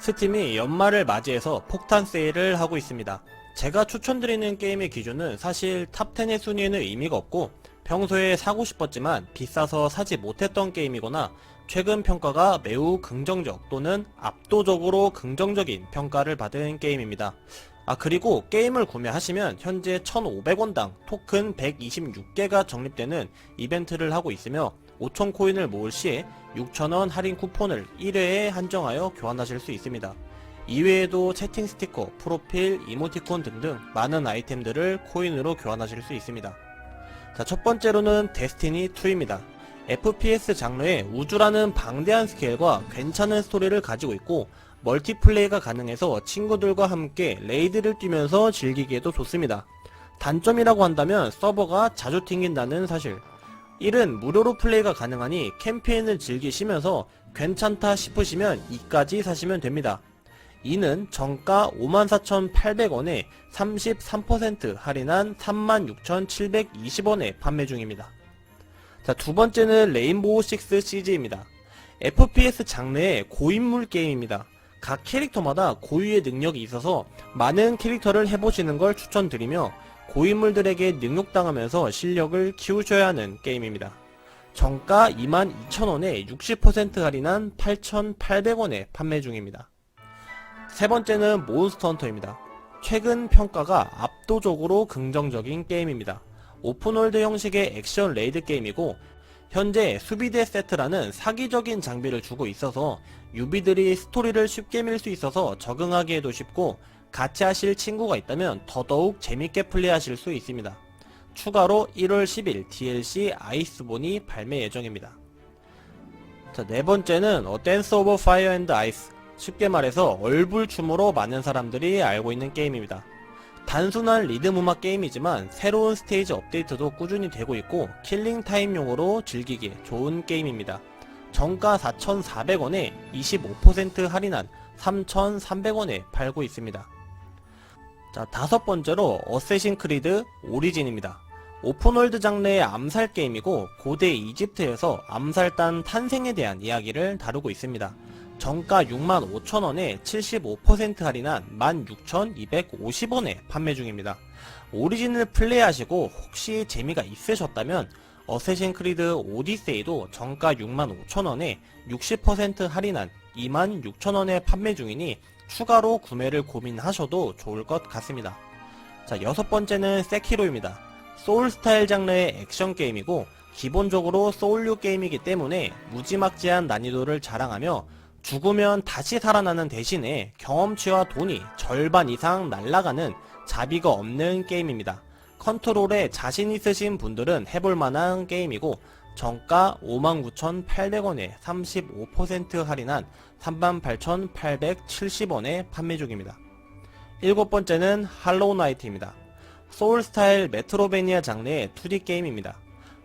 스팀이 연말을 맞이해서 폭탄 세일을 하고 있습니다. 제가 추천드리는 게임의 기준은 사실 탑10의 순위에는 의미가 없고 평소에 사고 싶었지만 비싸서 사지 못했던 게임이거나 최근 평가가 매우 긍정적 또는 압도적으로 긍정적인 평가를 받은 게임입니다. 아 그리고 게임을 구매하시면 현재 1,500원당 토큰 126개가 적립되는 이벤트를 하고 있으며 5,000 코인을 모을 시에 6,000원 할인 쿠폰을 1회에 한정하여 교환하실 수 있습니다. 이외에도 채팅 스티커, 프로필, 이모티콘 등등 많은 아이템들을 코인으로 교환하실 수 있습니다. 자, 첫 번째로는 데스티니 2입니다. FPS 장르의 우주라는 방대한 스케일과 괜찮은 스토리를 가지고 있고 멀티플레이가 가능해서 친구들과 함께 레이드를 뛰면서 즐기기에도 좋습니다. 단점이라고 한다면 서버가 자주 튕긴다는 사실. 1은 무료로 플레이가 가능하니 캠페인을 즐기시면서 괜찮다 싶으시면 2까지 사시면 됩니다. 2는 정가 54,800원에 33% 할인한 36,720원에 판매 중입니다. 자, 두 번째는 레인보우 식스 CG입니다. FPS 장르의 고인물 게임입니다. 각 캐릭터마다 고유의 능력이 있어서 많은 캐릭터를 해보시는 걸 추천드리며 고인물들에게 능욕당하면서 실력을 키우셔야 하는 게임입니다. 정가 22,000원에 60% 할인한 8,800원에 판매 중입니다. 세 번째는 몬스터 헌터입니다. 최근 평가가 압도적으로 긍정적인 게임입니다. 오픈월드 형식의 액션 레이드 게임이고 현재 수비대 세트라는 사기적인 장비를 주고 있어서 유비들이 스토리를 쉽게 밀 수 있어서 적응하기에도 쉽고 같이 하실 친구가 있다면 더더욱 재밌게 플레이하실 수 있습니다. 추가로 1월 10일 DLC 아이스본이 발매 예정입니다. 자, 네 번째는 어 댄스 오브 파이어 앤드 아이스. 쉽게 말해서 얼불춤으로 많은 사람들이 알고 있는 게임입니다. 단순한 리듬 음악 게임이지만 새로운 스테이지 업데이트도 꾸준히 되고 있고 킬링 타임용으로 즐기기 좋은 게임입니다. 정가 4,400원에 25% 할인한 3,300원에 팔고 있습니다. 자, 다섯 번째로 어쌔신 크리드 오리진입니다. 오픈월드 장르의 암살 게임이고 고대 이집트에서 암살단 탄생에 대한 이야기를 다루고 있습니다. 정가 65,000원에 75% 할인한 16,250원에 판매 중입니다. 오리진을 플레이하시고 혹시 재미가 있으셨다면 어쌔신 크리드 오디세이도 정가 65,000원에 60% 할인한 26,000원에 판매 중이니 추가로 구매를 고민하셔도 좋을 것 같습니다. 자, 여섯 번째는 세키로입니다. 소울 스타일 장르의 액션 게임이고 기본적으로 소울류 게임이기 때문에 무지막지한 난이도를 자랑하며 죽으면 다시 살아나는 대신에 경험치와 돈이 절반 이상 날아가는 자비가 없는 게임입니다. 컨트롤에 자신 있으신 분들은 해볼 만한 게임이고 정가 59,800원에 35% 할인한 38,870원에 판매 중입니다. 일곱 번째는 할로우 나이트입니다. 소울 스타일 메트로베니아 장르의 2D 게임입니다.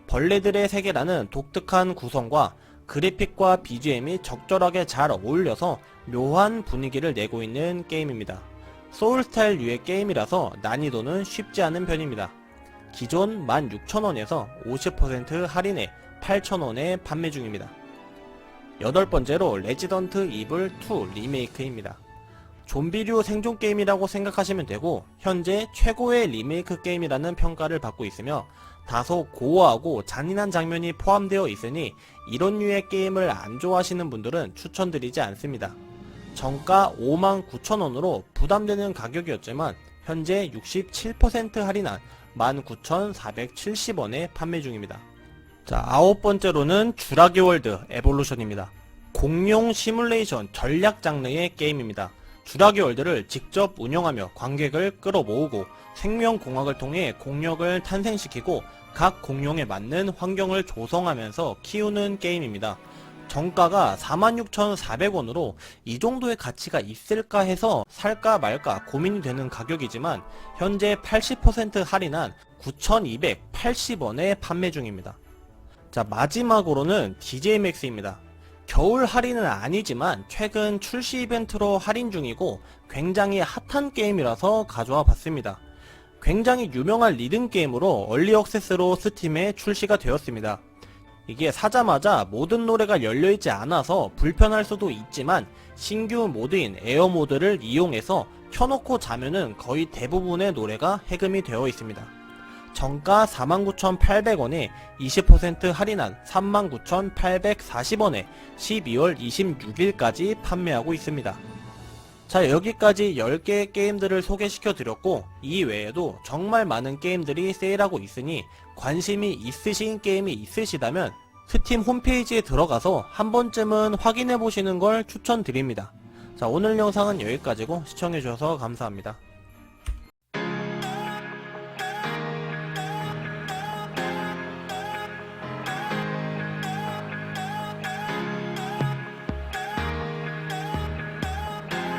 벌레들의 세계라는 독특한 구성과 그래픽과 BGM이 적절하게 잘 어울려서 묘한 분위기를 내고 있는 게임입니다. 소울 스타일 류의 게임이라서 난이도는 쉽지 않은 편입니다. 기존 16,000원에서 50% 할인해 8,000원에 판매 중입니다. 여덟 번째로 레지던트 이블 2 리메이크입니다. 좀비류 생존 게임이라고 생각하시면 되고 현재 최고의 리메이크 게임이라는 평가를 받고 있으며 다소 고어하고 잔인한 장면이 포함되어 있으니 이런 류의 게임을 안 좋아하시는 분들은 추천드리지 않습니다. 정가 59,000원으로 부담되는 가격이었지만 현재 67% 할인한 19,470원에 판매 중입니다. 자, 아홉 번째로는 주라기 월드 에볼루션입니다. 공룡 시뮬레이션 전략 장르의 게임입니다. 주라기 월드를 직접 운영하며 관객을 끌어모으고 생명공학을 통해 공룡을 탄생시키고 각 공룡에 맞는 환경을 조성하면서 키우는 게임입니다. 정가가 46,400원으로 이 정도의 가치가 있을까 해서 살까 말까 고민이 되는 가격이지만 현재 80% 할인한 9,280원에 판매 중입니다. 자, 마지막으로는 DJMAX입니다. 겨울 할인은 아니지만 최근 출시 이벤트로 할인 중이고 굉장히 핫한 게임이라서 가져와 봤습니다. 굉장히 유명한 리듬 게임으로 얼리 억세스로 스팀에 출시가 되었습니다. 이게 사자마자 모든 노래가 열려있지 않아서 불편할 수도 있지만 신규 모드인 에어 모드를 이용해서 켜놓고 자면은 거의 대부분의 노래가 해금이 되어 있습니다. 정가 49,800원에 20% 할인한 39,840원에 12월 26일까지 판매하고 있습니다. 자 여기까지 10개의 게임들을 소개시켜 드렸고 이 외에도 정말 많은 게임들이 세일하고 있으니 관심이 있으신 게임이 있으시다면 스팀 홈페이지에 들어가서 한 번쯤은 확인해 보시는 걸 추천드립니다. 자 오늘 영상은 여기까지고 시청해 주셔서 감사합니다.